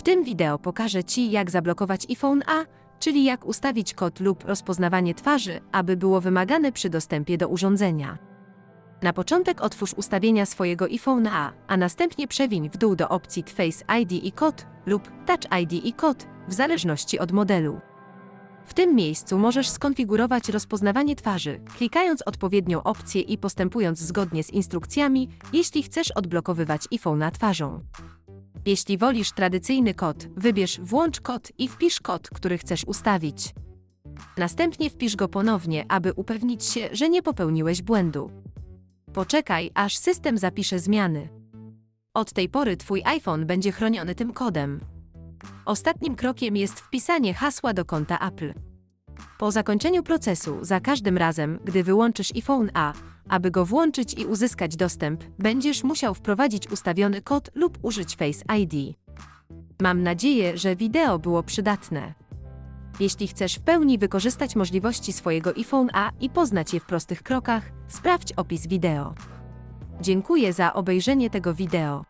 W tym wideo pokażę Ci, jak zablokować iPhone A, czyli jak ustawić kod lub rozpoznawanie twarzy, aby było wymagane przy dostępie do urządzenia. Na początek otwórz ustawienia swojego iPhone A, a następnie przewiń w dół do opcji Face ID i kod lub Touch ID i kod, w zależności od modelu. W tym miejscu możesz skonfigurować rozpoznawanie twarzy, klikając odpowiednią opcję i postępując zgodnie z instrukcjami, jeśli chcesz odblokowywać iPhone'a twarzą. Jeśli wolisz tradycyjny kod, wybierz Włącz kod i wpisz kod, który chcesz ustawić. Następnie wpisz go ponownie, aby upewnić się, że nie popełniłeś błędu. Poczekaj, aż system zapisze zmiany. Od tej pory Twój iPhone będzie chroniony tym kodem. Ostatnim krokiem jest wpisanie hasła do konta Apple. Po zakończeniu procesu, za każdym razem, gdy wyłączysz iPhone A, aby go włączyć i uzyskać dostęp, będziesz musiał wprowadzić ustawiony kod lub użyć Face ID. Mam nadzieję, że wideo było przydatne. Jeśli chcesz w pełni wykorzystać możliwości swojego iPhone A i poznać je w prostych krokach, sprawdź opis wideo. Dziękuję za obejrzenie tego wideo.